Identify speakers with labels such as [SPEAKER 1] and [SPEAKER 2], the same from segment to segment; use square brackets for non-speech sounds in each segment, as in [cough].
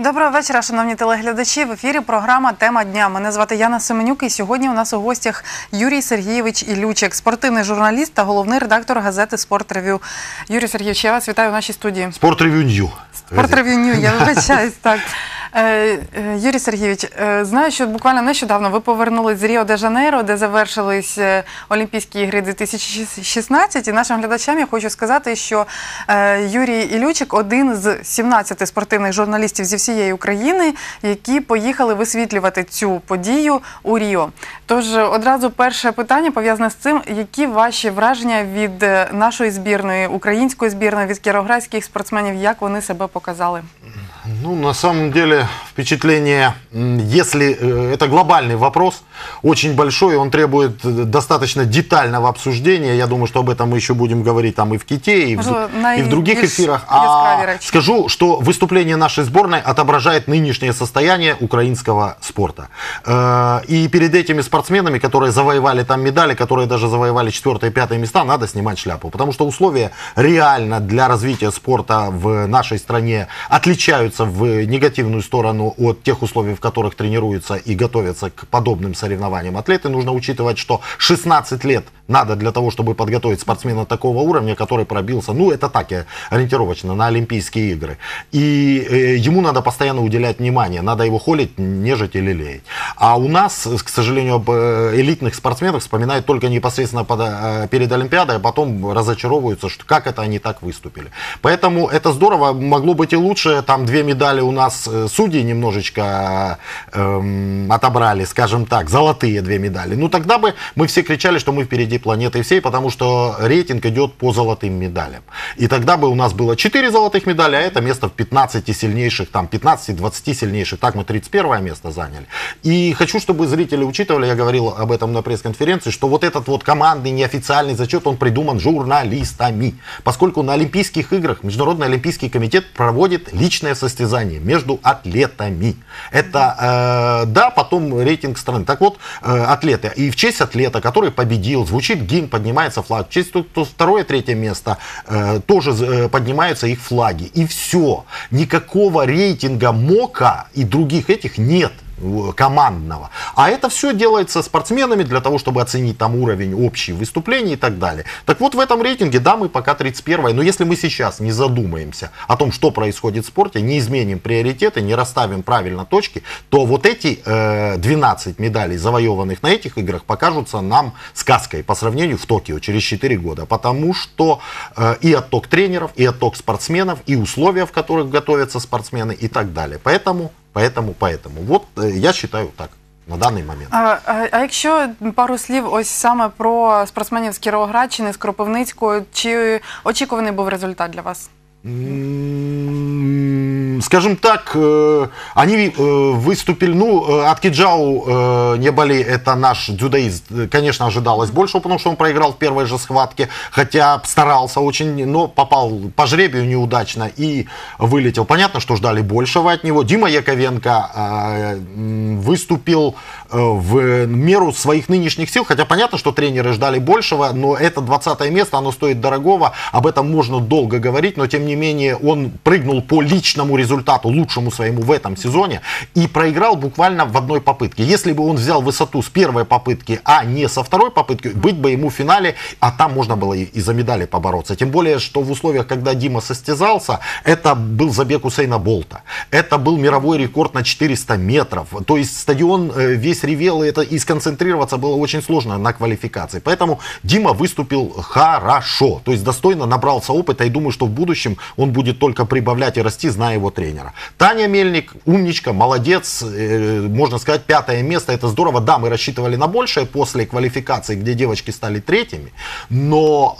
[SPEAKER 1] Доброго вечора, шановні телеглядачі. В ефірі програма Тема дня. Мене звати Яна Семенюк, і сьогодні у нас у гостях Юрій Сергійович Ілючик, спортивний журналіст та головний редактор газети Спорт Ревю. Юрій Сергійович, я вас вітаю в нашій студії.
[SPEAKER 2] Спорт Рев'ю Нью.
[SPEAKER 1] Спорт Ревю Нью, я [laughs] вибачаюсь так. Е, е, Юрій Сергійович, е, знаю, що буквально нещодавно ви повернулись з Ріо де Жанейро, де завершились Олімпійські ігри 2016. І нашим глядачам я хочу сказати, що Юрій Ілючик один з 17 спортивних журналістів зі всієї України, які поїхали висвітлювати цю подію у Ріо. Тож одразу перше питання пов'язане з цим, які ваші враження від нашої збірної, української збірної, від кіровоградських спортсменів, як вони себе показали?
[SPEAKER 2] Ну, на самом деле, впечатление, м, если э, это глобальный вопрос, очень большой, он требует э, достаточно детального обсуждения. Я думаю, что об этом мы еще будем говорить там и в Ките, и в,
[SPEAKER 1] Можливо,
[SPEAKER 2] и в других
[SPEAKER 1] найбільш
[SPEAKER 2] эфирах.
[SPEAKER 1] яскраві
[SPEAKER 2] А
[SPEAKER 1] речі.
[SPEAKER 2] скажу, что выступление нашей сборной отображает нынешнее состояние украинского спорта. Э, И перед этими спортсменами, которые завоевали там медали, которые даже завоевали 4 и 5 места, надо снимать шляпу. Потому что условия реально для развития спорта в нашей стране отличаются в негативную сторону от тех условий, в которых тренируются и готовятся к подобным соревнованиям атлеты. Нужно учитывать, что 16 лет надо для того, чтобы подготовить спортсмена такого уровня, который пробился, ну это так, я ориентировочно, на Олимпийские игры. И э, ему надо постоянно уделять внимание, надо его холить, нежить и лелеять. А у нас, к сожалению, об э, элитных спортсменах вспоминают только непосредственно под, э, перед Олимпиадой, а потом разочаровываются, что как это они так выступили. Поэтому это здорово, могло быть и лучше, там две медали у нас э, судьи немножечко эм, отобрали, скажем так, золотые две медали. Ну тогда бы мы все кричали, что мы впереди планеты всей, потому что рейтинг идет по золотым медалям. И тогда бы у нас было 4 золотых медали, а это место в 15 сильнейших, там 15-20 сильнейших. Так мы 31 место заняли. И хочу, чтобы зрители учитывали, я говорил об этом на пресс-конференции, что вот этот вот командный неофициальный зачет, он придуман журналистами. Поскольку на Олимпийских играх Международный Олимпийский комитет проводит личное состязание между атлетами. Это, э, да, потом рейтинг страны. Так вот, э, атлеты. И в честь атлета, который победил, звучит гимн, поднимается флаг. В честь то, то второе, третье место э, тоже э, поднимаются их флаги. И все. Никакого рейтинга МОКа и других этих нет командного. А это все делается спортсменами для того, чтобы оценить там уровень общий выступлений и так далее. Так вот в этом рейтинге, да, мы пока 31 но если мы сейчас не задумаемся о том, что происходит в спорте, не изменим приоритеты, не расставим правильно точки, то вот эти э, 12 медалей, завоеванных на этих играх, покажутся нам сказкой по сравнению в Токио через 4 года. Потому что э, и отток тренеров, и отток спортсменов, и условия, в которых готовятся спортсмены и так далее. Поэтому Поэтому, поэтому. Вот э, я считаю так на даний момент.
[SPEAKER 1] А, а, а якщо пару слів ось саме про спортсменів з Кіровоградщини, з Кропивницького, чи очікуваний був результат для вас?
[SPEAKER 2] М, Скажем так, э, они э, выступили, ну, э, от Киджау э, Небали, это наш дзюдоист, конечно, ожидалось больше, потому что он проиграл в первой же схватке, хотя старался очень, но попал по жребию неудачно и вылетел. Понятно, что ждали большего от него. Дима Яковенко выступил в меру своих нынешних сил, хотя понятно, что тренеры ждали большего, но это 20 место, оно стоит дорогого, об этом можно долго говорить, но тем не менее он прыгнул по личному результату, лучшему своему в этом сезоне, и проиграл буквально в одной попытке. Если бы он взял высоту с первой попытки, а не со второй попытки, быть бы ему в финале, а там можно было и, и за медали побороться. Тем более, что в условиях, когда Дима состязался, это был забег Усейна Болта, это был мировой рекорд на 400 метров, то есть стадион э, весь ревел, и, это, и сконцентрироваться было очень сложно на квалификации. Поэтому Дима выступил хорошо, то есть достойно набрался опыта, и думаю, что в будущем он будет только прибавлять и расти, зная его тренера. Таня Мельник, умничка, молодец, э, можно сказать, пятое место, это здорово. Да, мы рассчитывали на большее после квалификации, где девочки стали третьими, но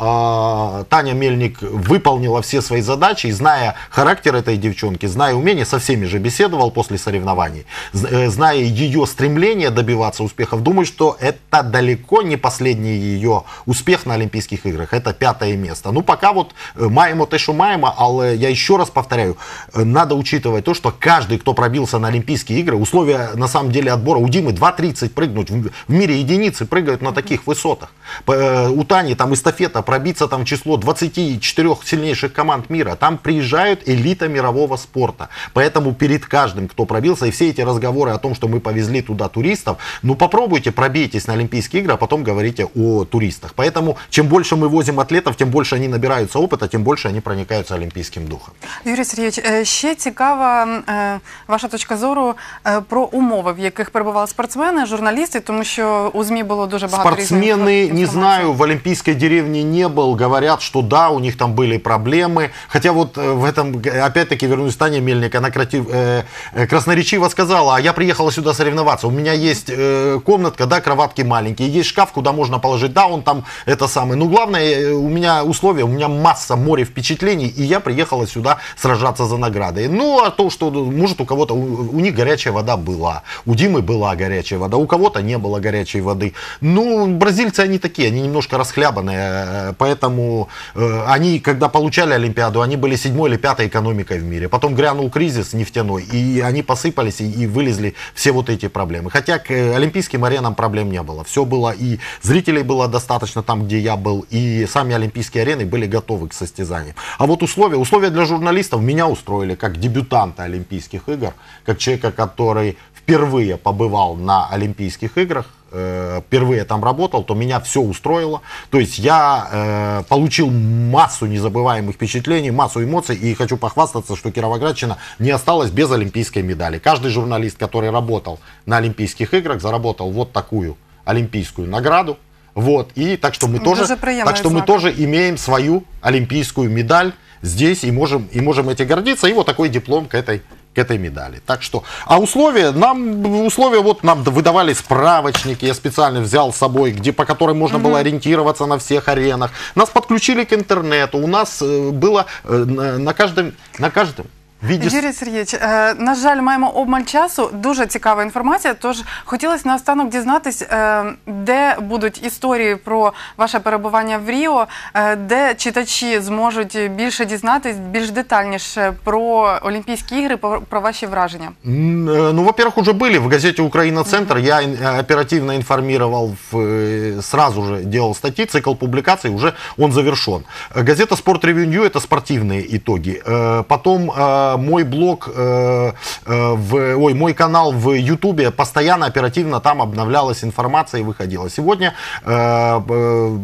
[SPEAKER 2] э, Таня Мельник выполнила все свои задачи, и зная характер этой девчонки, зная умение, со всеми же беседовал после соревнований, э, зная ее стремление добиваться успехов, думаю, что это далеко не последний ее успех на Олимпийских играх, это пятое место. Ну, пока вот э, маємо те, що маємо, але я еще раз повторяю, э, надо учитывать то, что каждый, кто пробился на Олимпийские игры, условия на самом деле отбора у Димы 2.30 прыгнуть. В мире единицы прыгают на таких высотах. Э, У Тани там эстафета пробиться там число 24 сильнейших команд мира. Там приезжают элита мирового спорта. Поэтому перед каждым, кто пробился, и все эти разговоры о том, что мы повезли туда туристов, ну попробуйте, пробейтесь на Олимпийские игры, а потом говорите о туристах. Поэтому чем больше мы возим атлетов, тем больше они набираются опыта, тем больше они проникаются олимпийским духом.
[SPEAKER 1] Юрій Сергійович, е, ще цікава е, ваша точка зору е, про умови, в яких перебували спортсмени, журналісти, тому що у ЗМІ було дуже багато різної
[SPEAKER 2] Спортсмены, не
[SPEAKER 1] інформації.
[SPEAKER 2] знаю, в Олимпийской деревне не был, говорят, что да, у них там были проблемы. Хотя вот э, в этом, г- опять-таки, вернусь к Тане Мельник, она кратив- э, э, красноречиво сказала, а я приехала сюда соревноваться, у меня есть э, комнатка, да, кроватки маленькие, есть шкаф, куда можно положить, да, он там, это самое. Но главное, э, у меня условия, у меня масса, море впечатлений, и я приехала сюда сражаться за награды. Ну, а то, что, может, у кого-то, у, у них горячая вода была, у Димы была горячая вода, у кого-то не было горячей воды. Ну, бразильцы они такие, они немножко расхлябанные, э, поэтому э, они, когда получали Олимпиаду, они были седьмой или пятой экономикой в мире. Потом грянул кризис нефтяной, и они посыпались, и, и вылезли все вот эти проблемы. Хотя к э, олимпийским аренам проблем не было. Все было, и зрителей было достаточно там, где я был, и сами олимпийские арены были готовы к состязаниям. А вот условия, условия для журналистов меня устроили как дебютанта Олимпийских игр, как человека, который впервые побывал на Олимпийских играх, э, впервые там работал, то меня все устроило. То есть я э, получил массу незабываемых впечатлений, массу эмоций, и хочу похвастаться, что Кировоградчина не осталась без олимпийской медали. Каждый журналист, который работал на Олимпийских играх, заработал вот такую олимпийскую награду. Вот, и так что мы
[SPEAKER 1] Дуже
[SPEAKER 2] тоже, так что мы тоже имеем свою олимпийскую медаль здесь и можем, и можем этим гордиться. И вот такой диплом к этой к этой медали. Так что, а условия, нам условия, вот нам выдавали справочники, я специально взял с собой, где, по которым можно было ориентироваться на всех аренах. Нас подключили к интернету, у нас э, было э, на каждом, на каждом виде...
[SPEAKER 1] Юрій Сергійович, е, на жаль, маємо обмаль часу. Дуже цікава інформація. Тож хотілося наостанок дізнатись, е, де будуть історії про ваше перебування в Ріо, е, де читачі зможуть більше дізнатись, більш детальніше про Олімпійські ігри, про про ваші враження.
[SPEAKER 2] М, э, Ну, во-первых, уже были в газете «Украина-центр». Я ин- э, оперативно информировал, в, э, сразу же делал статьи, цикл публикаций уже он завершен. Э, Газета «Спорт Ревью Нью» – это спортивные итоги. Э, Потом э, мой блог, э, э, в, ой, мой канал в Ютубе постоянно оперативно там обновлялась информация и выходила. Сегодня э, э,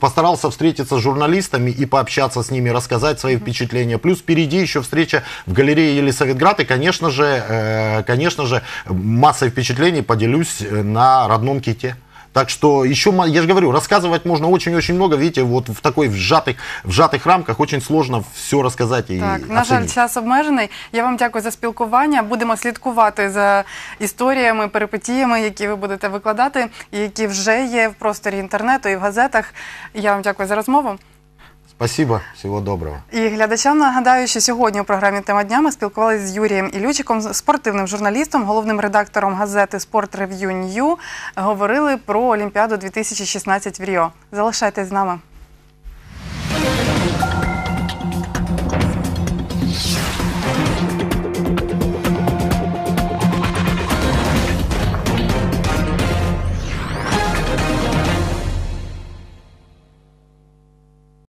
[SPEAKER 2] постарался встретиться с журналистами и пообщаться с ними, рассказать свои впечатления. Плюс впереди еще встреча в галерее Елисаветград. И, конечно же, э, конечно же, массой впечатлений поделюсь на родном ките. Так что еще, ма- я же говорю, рассказывать можно очень-очень много. Видите, вот в такой в сжатых, в сжатых рамках очень сложно все рассказать и
[SPEAKER 1] Так, на жаль,
[SPEAKER 2] оценить.
[SPEAKER 1] час обмежений. Я вам дякую за спілкування. Будемо слідкувати за історіями, перипетіями, які ви будете викладати, і які вже є в просторі інтернету і в газетах. Я вам дякую за розмову.
[SPEAKER 2] Спасибо, всего доброго.
[SPEAKER 1] І глядачам нагадаю, що сьогодні у програмі Тема дня ми спілкувалися з Юрієм Ілючиком, спортивним журналістом, головним редактором газети Спорт Рев'ю Нью. Говорили про Олімпіаду 2016 в Ріо. Залишайтесь з нами.